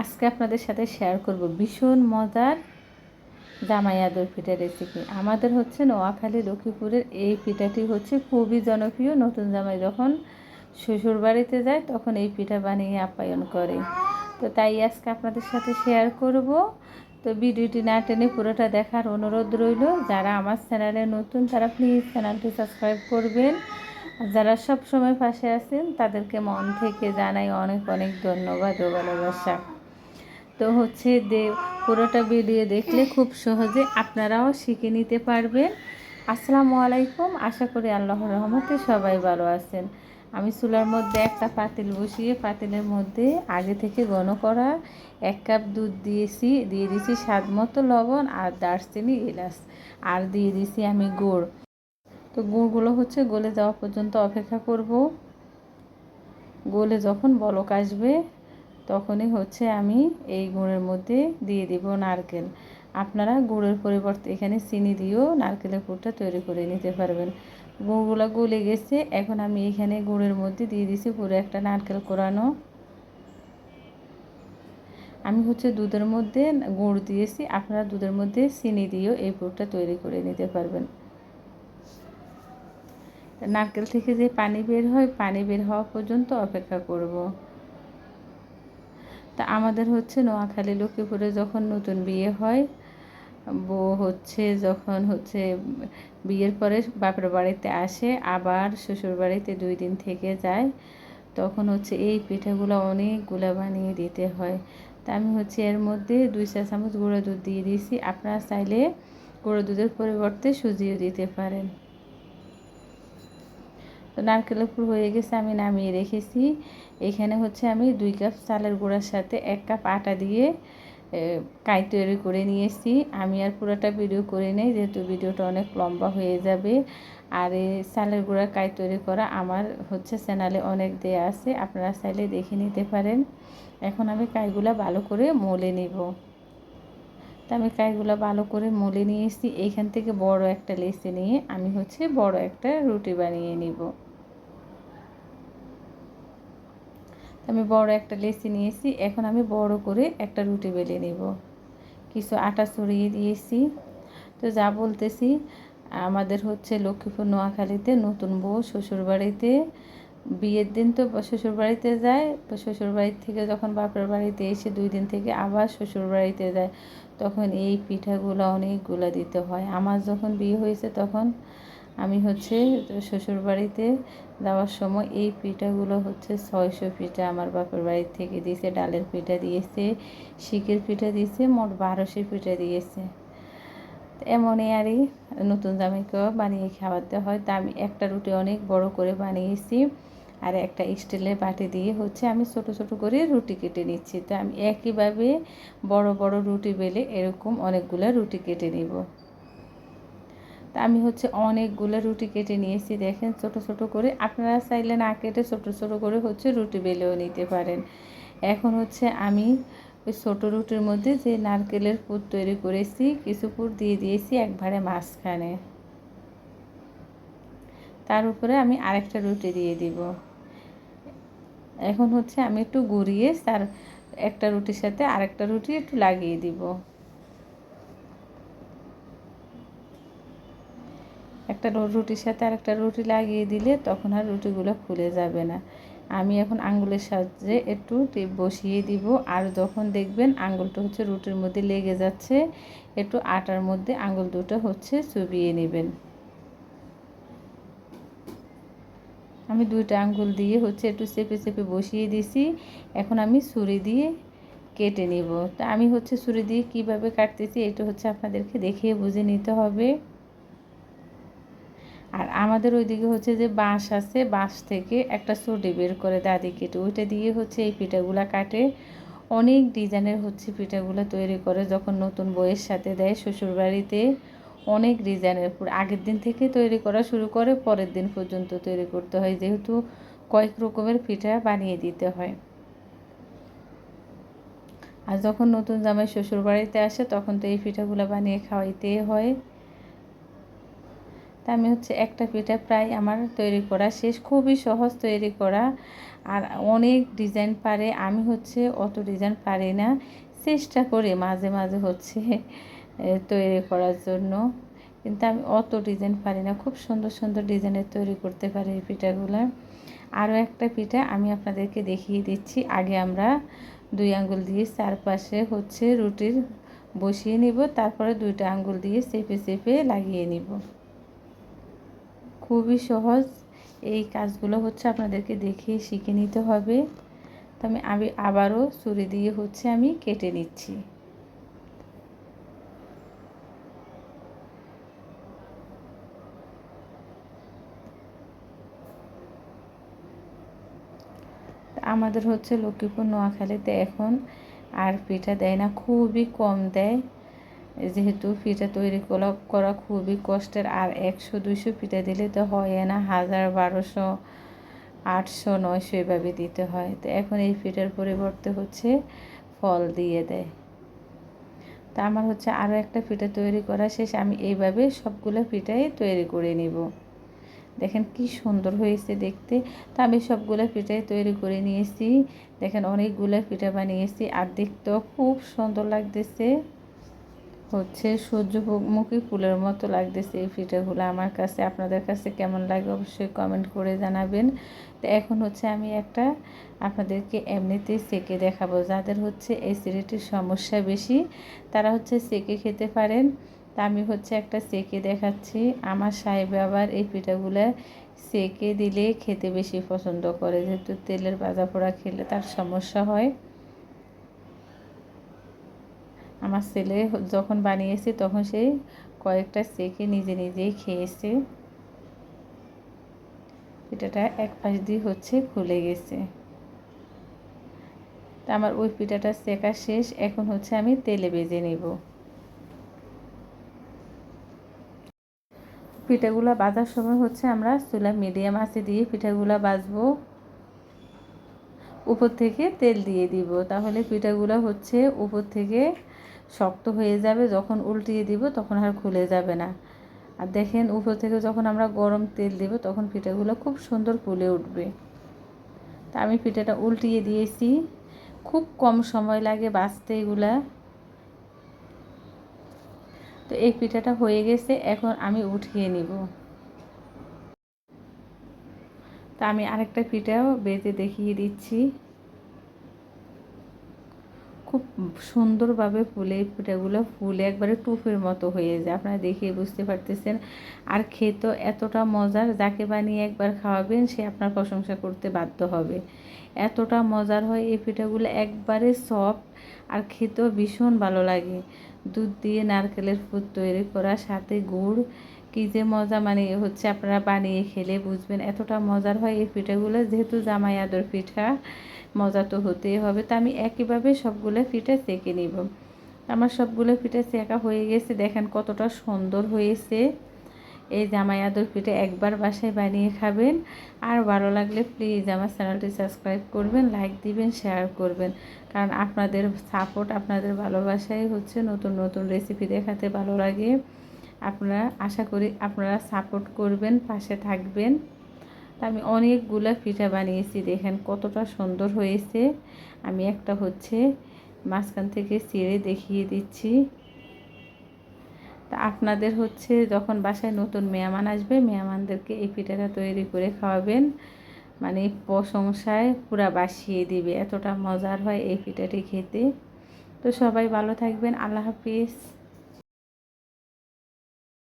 আজকে আপনাদের সাথে শেয়ার করব ভীষণ মজার জামাই আদর পিঠার রেসিপি আমাদের হচ্ছে নোয়াখালী লক্ষ্মীপুরের এই পিঠাটি হচ্ছে খুবই জনপ্রিয়। নতুন জামাই যখন শ্বশুর বাড়িতে যায়, তখন এই পিঠা বানিয়ে আপ্যায়ন করে। তো তাই আজকে আপনাদের সাথে শেয়ার করব। তো ভিডিওটি না টেনে পুরোটা দেখার অনুরোধ রইল, যারা আমার চ্যানেলে নতুন, তারা প্লিজ চ্যানেলটি সাবস্ক্রাইব করবেন। যারা সব সময় পাশে আছেন, তাদেরকে মন থেকে জানাই অনেক অনেক ধন্যবাদ ও ভালোবাসা। তো হচ্ছে দে পুরোটা ভিডিও দেখলে খুব সহজে আপনারাও শিখে নিতে পারবেন। আসসালামু আলাইকুম, আশা করি আল্লাহর রহমতে সবাই ভালো আছেন। আমি চুলার মধ্যে একটা পাতিল বসিয়ে, পাতিলের মধ্যে আগে থেকে ঘন করা এক কাপ দুধ দিয়েছি, দিয়ে দিয়েছি স্বাদ মতো লবণ আর দারচিনি এলাচ, আর দিয়ে দিয়েছি আমি গুড়। তো গুড়গুলো হচ্ছে গলে যাওয়া পর্যন্ত অপেক্ষা করব। গলে যখন বলক আসবে তখনই হচ্ছে আমি এই গুড়ের মধ্যে দিয়ে দিব নারকেল। আপনারা গুড়ের পরিবর্তে এখানে চিনি দিয়েও নারকেলের পুরটা তৈরি করে নিতে পারবেন। গুঁড়গুলো গলে গেছে, এখন আমি এখানে গুড়ের মধ্যে দিয়ে দিছি পুরো একটা নারকেল কোরানো। আমি হচ্ছে দুধের মধ্যে গুড় দিয়েছি, আপনারা দুধের মধ্যে চিনি দিয়েও এই পুরটা তৈরি করে নিতে পারবেন। নারকেল থেকে যে পানি বের হয়, পানি বের হওয়া পর্যন্ত অপেক্ষা করব। তা আমাদের হচ্ছে নোয়াখালী লক্ষ্মীপুরে যখন নতুন বিয়ে হয়, বউ হচ্ছে যখন হচ্ছে বিয়ের পরে বাপের বাড়িতে আসে, আবার শ্বশুর বাড়িতে দুই দিন থেকে যায়, তখন হচ্ছে এই পিঠাগুলো অনেকগুলো বানিয়ে দিতে হয়। তা আমি হচ্ছে এর মধ্যে দুই চা চামচ গুঁড়ো দুধ দিয়ে দিয়েছি, আপনারা চাইলে গুঁড়ো দুধের পরিবর্তে সুজিও দিতে পারেন। তো নারকেলের ফুল হয়ে গেছে, আমি নামিয়ে রেখেছি। এখানে হচ্ছে আমি দুই কাপ চালের গুঁড়ার সাথে এক কাপ আটা দিয়ে কাই তৈরি করে নিয়েছি। আমি আর পুরোটা ভিডিও করে নেই, যেহেতু ভিডিওটা অনেক লম্বা হয়ে যাবে। আর এই চালের গুঁড়া কাই তৈরি করা আমার হচ্ছে চ্যানেলে অনেক দেয়া আছে, আপনারা চাইলে দেখে নিতে পারেন। এখন আমি কাইগুলা ভালো করে মলে নিব। তা আমি কাইগুলো ভালো করে মলে নিয়েছি। এইখান থেকে বড় একটা লেসে নিয়ে আমি হচ্ছে বড় একটা রুটি বানিয়ে নিব। আমি বড় একটা লেসি নিয়েছি, এখন আমি বড় করে একটা রুটি বেলে নেব। কিছু আটা ছড়িয়ে দিয়েছি। তো যা বলতেছি, আমাদের হচ্ছে লক্ষ্মীপুর নোয়াখালীতে নতুন বউ শ্বশুরবাড়িতে বিয়ের দিন তো শ্বশুরবাড়িতে যায় শ্বশুরবাড়ির থেকে যখন বাপের বাড়িতে এসে দুই দিন থেকে আবার শ্বশুরবাড়িতে যায়, তখন এই পিঠাগুলো অনেকগুলো দিতে হয়। আমার যখন বিয়ে হয়েছে তখন আমি হচ্ছে শ্বশুরবাড়িতে যাওয়ার সময় এই পিঠাগুলো হচ্ছে ছয়শো পিঠা আমার বাপের বাড়ির থেকে দিয়েছে, ডালের পিঠা দিয়েছে, শিকের পিঠা দিয়েছে, মোট বারোশো পিঠা দিয়েছে। এমনই আরই নতুন জামাইকেও বানিয়ে খাওয়াতে হয়। তা আমি একটা রুটি অনেক বড় করে বানিয়েছি আর একটা স্টিলের বাটি দিয়ে হচ্ছে আমি ছোট ছোট করে রুটি কেটে নিচ্ছি। তো আমি একইভাবে বড় বড় রুটি বেলে এরকম অনেকগুলো রুটি কেটে নিব। তা আমি হচ্ছে অনেকগুলো রুটি কেটে নিয়েছি, দেখেন ছোট ছোট করে। আপনারা চাইলে না কেটে ছোট ছোট করে হচ্ছে রুটি বেলেও নিতে পারেন। এখন হচ্ছে আমি ওই ছোটো রুটির মধ্যে যে নারকেলের পুর তৈরি করেছি, কিছু পুর দিয়ে দিয়েছি একবারে মাঝখানে। তার উপরে আমি আরেকটা রুটি দিয়ে দিব। এখন হচ্ছে আমি একটু গুড়িয়ে তার একটা রুটির সাথে আরেকটা রুটি একটু লাগিয়ে দিব। একটা রুটির সাথে আরেকটা রুটি লাগিয়ে দিলে তখন আর রুটিগুলো খুলে যাবে না। আমি এখন আঙ্গুলের সাহায্যে একটু টিপ বসিয়ে দিব। আর যখন দেখবেন আঙ্গুলটা হচ্ছে রুটির মধ্যে লেগে যাচ্ছে, একটু আটার মধ্যে আঙ্গুল দুটো হচ্ছে চুবিয়ে নেবেন। আমি দুইটা আঙ্গুল দিয়ে হচ্ছে একটু চেপে চেপে বসিয়ে দিছি। এখন আমি ছুরি দিয়ে কেটে নিব। তা আমি হচ্ছে ছুরি দিয়ে কীভাবে কাটতেছি, এটা হচ্ছে আপনাদেরকে দেখিয়ে বুঝে নিতে হবে। আর আমাদের ওইদিকে হচ্ছে যে বাঁশ আছে, বাঁশ থেকে একটা চটি বের করে দাদি কেটে ওইটা দিয়ে হচ্ছে এই পিঠাগুলো কাটে। অনেক ডিজাইনের হচ্ছে পিঠাগুলো তৈরি করে, যখন নতুন বইয়ের সাথে দেয় শ্বশুরবাড়িতে। অনেক ডিজাইনের আগের দিন থেকে তৈরি করা শুরু করে, পরের দিন পর্যন্ত তৈরি করতে হয়, যেহেতু কয়েক রকমের পিঠা বানিয়ে দিতে হয়। আর যখন নতুন জামাই শ্বশুর বাড়িতে আসে, তখন তো এই পিঠাগুলো বানিয়ে খাওয়াইতে হয়। তা আমি হচ্ছে একটা পিঠা প্রায় আমার তৈরি করা শেষ। খুবই সহজ তৈরি করা। আর অনেক ডিজাইন পারে, আমি হচ্ছে অত ডিজাইন পারি না। চেষ্টা করি মাঝে মাঝে হচ্ছে তৈরি করার জন্য। কিন্তু আমি অত ডিজাইন পারি না, খুব সুন্দর সুন্দর ডিজাইনের তৈরি করতে পারি এই পিঠাগুলো। আরও একটা পিঠা আমি আপনাদেরকে দেখিয়ে দিচ্ছি। আগে আমরা দুই আঙ্গুল দিয়ে চারপাশে হচ্ছে রুটির বসিয়ে নিব, তারপরে দুইটা আঙ্গুল দিয়ে চেপে চেপে লাগিয়ে নিব। খুবই সহজ। এই কাজগুলো হচ্ছে আপনাদেরকে দেখে শিখে নিতে হবে। তো আমি আমি আবারও ছুরি দিয়ে হচ্ছে আমি কেটে নিচ্ছি। আমাদের হচ্ছে লক্ষ্মীপুর, নোয়াখালীতে এখন আর পিঠা দেয় না, খুবই কম দেয়। যেহেতু পিঠা তৈরি করা খুবই কষ্টের, আর একশো, দুইশো পিঠা দিলে তো হয় না, হাজার, বারোশো, আটশো, নয়শো এভাবে দিতে হয়। তো এখন এই পিঠার পরিবর্তে হচ্ছে ফল দিয়ে দেয়। তা আমার হচ্ছে আরও একটা পিঠা তৈরি করা শেষ, আমি এইভাবে সবগুলো পিঠাই তৈরি করে নিব। দেখেন কি সুন্দর হয়েছে দেখতে। তা আমি সবগুলো পিঠাই তৈরি করে নিয়েছি। দেখেন অনেকগুলো পিঠা বানিয়েছি, আর দেখতেও খুব সুন্দর লাগতেছে। হচ্ছে সূর্যমুখী ফুলের মতো লাগতেছে এই পিঠাগুলো আমার কাছে। আপনাদের কাছে কেমন লাগে অবশ্যই কমেন্ট করে জানাবেন। তো এখন হচ্ছে আমি একটা আপনাদেরকে এমনিতেই সেকে দেখাবো। যাদের হচ্ছে অ্যাসিডিটির সমস্যা বেশি, তারা হচ্ছে সেকে খেতে পারেন। তা আমি হচ্ছে একটা সেকে দেখাচ্ছি। আমার সাহেব আবার এই পিঠাগুলো সেকে দিলে খেতে বেশি পছন্দ করে। যেহেতু তেলের বাজা পোড়া খেলে তার সমস্যা হয়। আমার ছেলে যখন বানিয়েছে, তখন সে কয়েকটা সেকে নিজে নিজেই খেয়েছে। পিঠাটা এক পাশ দিয়ে হচ্ছে খুলে গেছে। তা আমার ওই পিঠাটা সেকা শেষ, এখন হচ্ছে আমি তেলে বেজে নেব। পিঠাগুলো বাজার সময় হচ্ছে আমরা চুলা মিডিয়াম আঁচে দিয়ে পিঠাগুলো বাজবো। উপর থেকে তেল দিয়ে দিব, তাহলে পিঠাগুলো হচ্ছে উপর থেকে শক্ত হয়ে যাবে, যখন উল্টিয়ে দিব তখন আর খুলে যাবে না। আর দেখেন উপর থেকে যখন আমরা গরম তেল দিব তখন পিঠাগুলো খুব সুন্দর ফুলে উঠবে। তা আমি পিঠাটা উল্টিয়ে দিয়েছি। খুব কম সময় লাগে বাঁচতে এগুলা। তো এই পিঠাটা হয়ে গেছে, এখন আমি উঠিয়ে নিব। তা আমি আরেকটা পিঠাও বেজে দেখিয়ে দিচ্ছি। খুব সুন্দরভাবে ফুলে পিঠাগুলো ফুলে একবারে টুপের মতো হয়ে যায়। আপনারা দেখে বুঝতে পারতেছেন। আর খেতে এতটা মজার, যাকে বানিয়ে একবার খাওয়াবেন, সে আপনার প্রশংসা করতে বাধ্য হবে। এতটা মজার হয় এই পিঠাগুলো একবারে সফট আর খেতেও ভীষণ ভালো লাগে। দুধ দিয়ে নারকেলের ফুড তৈরি করা সাথে গুড় কী যে মজা মানে হচ্ছে আপনারা বানিয়ে খেলে বুঝবেন এতটা মজার হয় এই পিঠাগুলো। যেহেতু জামাই আদর পিঠা, মজা তো হতেই হবে। তা আমি একইভাবে সবগুলো পিঠা সেঁকে নিব। আমার সবগুলো পিঠা সেঁকা হয়ে গেছে। দেখেন কতটা সুন্দর হয়েছে। এই জামাই আদর পিঠে একবার বাসায় বানিয়ে খাবেন। আর ভালো লাগলে প্লিজ আমার চ্যানেলটি সাবস্ক্রাইব করবেন লাইক দিবেন শেয়ার করবেন। কারণ আপনাদের সাপোর্ট আপনাদের ভালোবাসাই হচ্ছে নতুন নতুন রেসিপি দেখাতে ভালো লাগে। আপনারা, আশা করি আপনারা সাপোর্ট করবেন, পাশে থাকবেন। আমি অনেকগুলো পিঠা বানিয়েছি, দেখেন কতটা সুন্দর হয়েছে। আমি একটা হচ্ছে মাঝখান থেকে ছিঁড়ে দেখিয়ে দিচ্ছি। তা আপনাদের হচ্ছে যখন বাসায় নতুন মেহমান আসবে, মেহমানদেরকে এই পিঠাটা তৈরি করে খাওয়াবেন। মানে প্রশংসায় পুরা বাসিয়ে দিবে, এতটা মজার হয় এই পিঠাটি খেতে। তো সবাই ভালো থাকবেন, আল্লাহ হাফিজ।